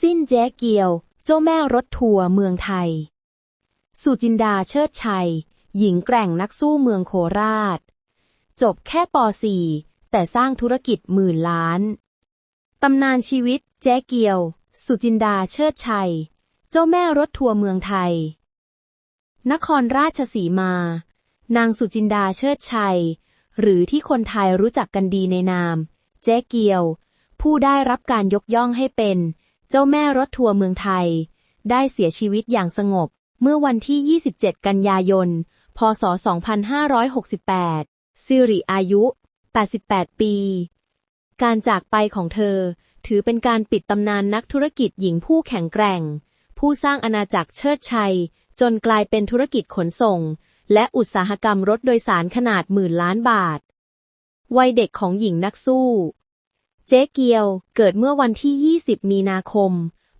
สิ้นแจ๊เกียว เจ้าแม่รถทัวร์เมืองไทย สุจินดาเชิดชัย หญิงแกร่งนักสู้เมืองโคราช จบแค่ป .4 แต่สร้างธุรกิจหมื่นล้าน ตำนานชีวิตแจ๊เกียว สุจินดาเชิดชัย เจ้าแม่รถทัวร์เมืองไทย นครราชสีมา นางสุจินดาเชิดชัย หรือที่คนไทยรู้จักกันดีในนามเจ๊เกียว ผู้ได้รับการยกย่องให้เป็น เจ้าแม่รถทัวร์เมืองไทย ได้เสียชีวิตอย่างสงบ เมื่อวันที่ 27 กันยายน พศ 2568 สิริอายุ 88 ปี การจากไปของเธอ ถือเป็นการปิดตำนานนักธุรกิจหญิงผู้แข็งแกร่ง ผู้สร้างอาณาจักรเชิดชัย จนกลายเป็นธุรกิจขนส่ง และอุตสาหกรรมรถโดยสารขนาดหมื่นล้านบาท วัยเด็กของหญิงนักสู้ เจ๊เกียว เกิดเมื่อวันที่ 20 มีนาคม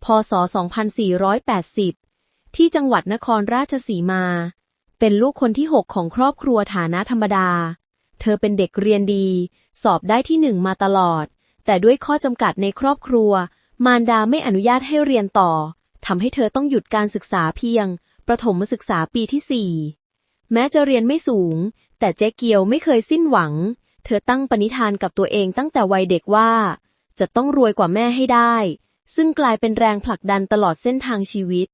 พศ 2480 ที่จังหวัดนครราชสีมา เป็นลูกคนที่ 6 ของครอบครัวฐานะธรรมดา เธอเป็นเด็กเรียนดี สอบได้ที่หนึ่งมาตลอด แต่ด้วยข้อจำกัดในครอบครัว มารดาไม่อนุญาตให้เรียนต่อ ทำให้เธอต้องหยุดการศึกษาเพียง ประถมศึกษาปีที่ 4 แม้จะเรียนไม่สูง แต่เจ๊เกียวไม่เคยสิ้นหวัง เธอตั้งปณิธานกับตัวเองตั้งแต่วัยเด็กว่า จะต้องรวยกว่าแม่ให้ได้ ซึ่งกลายเป็นแรงผลักดันตลอดเส้นทางชีวิต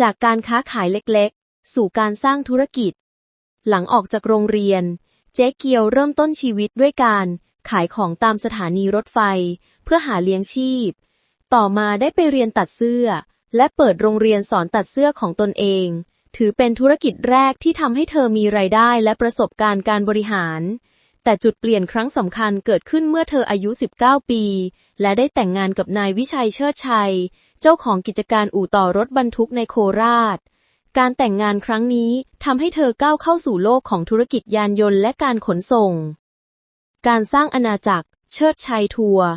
จากการค้าขายเล็กๆ สู่การสร้างธุรกิจ หลังออกจากโรงเรียน เจ๊เกียวเริ่มต้นชีวิตด้วยการขายของตามสถานีรถไฟ เพื่อหาเลี้ยงชีพ ต่อมาได้ไปเรียนตัดเสื้อ และเปิดโรงเรียนสอนตัดเสื้อของตนเอง ถือเป็นธุรกิจแรกที่ทำให้เธอมีรายได้และประสบการณ์การบริหาร แต่จุดเปลี่ยนครั้งสำคัญเกิดขึ้นเมื่อเธออายุ 19 ปี และได้แต่งงานกับนายวิชัยเชิดชัย เจ้าของกิจการอู่ต่อรถบรรทุกในโคราช การแต่งงานครั้งนี้ทำให้เธอก้าวเข้าสู่โลกของธุรกิจยานยนต์และการขนส่ง การสร้างอาณาจักร เชิดชัยทัวร์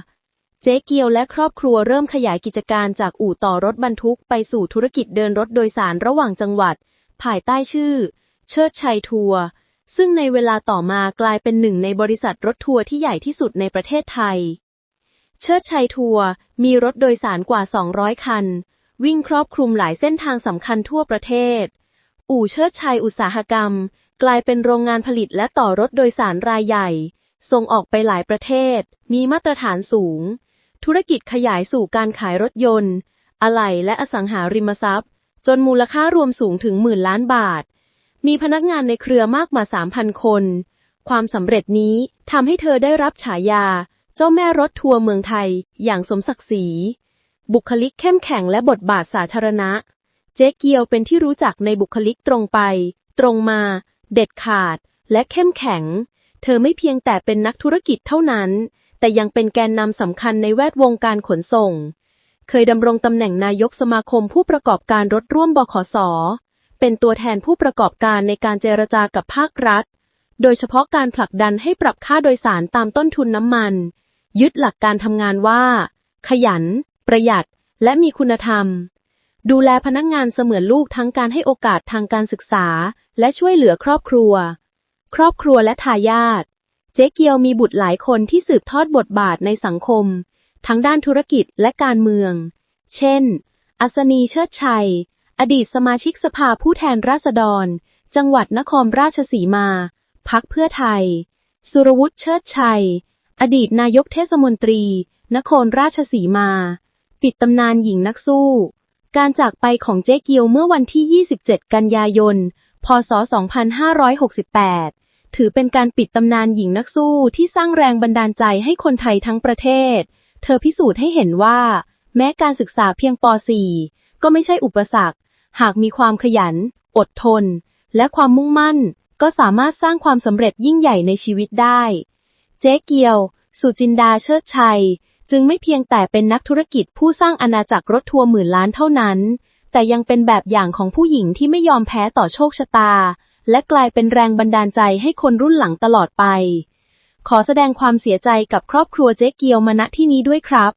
เจ๊เกียวและครอบครัวเริ่มขยายกิจการจากอู่ต่อรถบรรทุกไปสู่ธุรกิจเดินรถโดยสารระหว่างจังหวัด ภายใต้ชื่อ เชิดชัยทัวร์ ซึ่งในเวลาต่อมากลายเป็นหนึ่งในบริษัทรถทัวร์ที่ใหญ่ที่สุดในประเทศไทย เชิดชัยทัวร์มีรถโดยสารกว่า 200 คัน วิ่งครอบคลุมหลายเส้นทางสำคัญทั่วประเทศ อู่เชิดชัยอุตสาหกรรม กลายเป็นโรงงานผลิตและต่อรถโดยสารรายใหญ่ ส่งออกไปหลายประเทศ มีมาตรฐานสูง ธุรกิจขยายสู่การขายรถยนต์ อะไหล่และอสังหาริมทรัพย์ จนมูลค่ารวมสูงถึงหมื่นล้านบาท มีพนักงานในเครือมากกว่า3,000 คน ความสำเร็จนี้ทำให้เธอได้รับฉายา เจ้าแม่รถทัวร์เมืองไทย อย่างสมศักดิ์ศรี บุคลิกเข้มแข็งและบทบาทสาธารณะ เจ๊เกียวเป็นที่รู้จักในบุคลิกตรงไป ตรงมา เด็ดขาด และเข้มแข็ง เธอไม่เพียงแต่เป็นนักธุรกิจเท่านั้น แต่ยังเป็นแกนนำสำคัญในแวดวงการขนส่ง เคยดำรงตำแหน่งนายกสมาคมผู้ประกอบการรถร่วมบขส เป็นตัวแทนผู้ประกอบการในการเจรจากับภาครัฐ โดยเฉพาะการผลักดันให้ปรับค่าโดยสารตามต้นทุนน้ำมัน ยึดหลักการทำงานว่า ขยัน ประหยัด และมีคุณธรรม ดูแลพนักงงานเสมือนลูกทั้งการให้โอกาสทางการศึกษา และช่วยเหลือครอบครัว ครอบครัวและทายาทเจ๊เกียวมีบุตรหลายคนที่สืบทอดบทบาทในสังคม ทั้งด้านธุรกิจและการเมือง เช่น อัศนีเชิดชัย อดีตสมาชิกสภาผู้แทนราษฎร จังหวัดนครราชสีมา พักเพื่อไทย สุรวุฒิเชิดชัย อดีตนายกเทศมนตรี นครราชสีมา ปิดตำนานหญิงนักสู้ การจากไปของเจ๊เกียวเมื่อวันที่ 27 กันยายน พศ 2568 ถือเป็นการปิดตำนานหญิงนักสู้ที่สร้างแรงบันดาลใจให้คนไทยทั้งประเทศ เธอพิสูจน์ให้เห็นว่า แม้การศึกษาเพียงป .4 ก็ไม่ใช่อุปสรรค หากมีความขยัน อดทน และความมุ่งมั่น ก็สามารถสร้างความสำเร็จยิ่งใหญ่ในชีวิตได้ เจ๊เกียว สุจินดาเชิดชัย จึงไม่เพียงแต่เป็นนักธุรกิจผู้สร้างอาณาจักรรถทัวร์หมื่นล้านเท่านั้น แต่ยังเป็นแบบอย่างของผู้หญิงที่ไม่ยอมแพ้ต่อโชคชะตา และกลายเป็นแรงบันดาลใจให้คนรุ่นหลังตลอดไป ขอแสดงความเสียใจกับครอบครัวเจ๊เกียวมาณที่นี้ด้วยครับ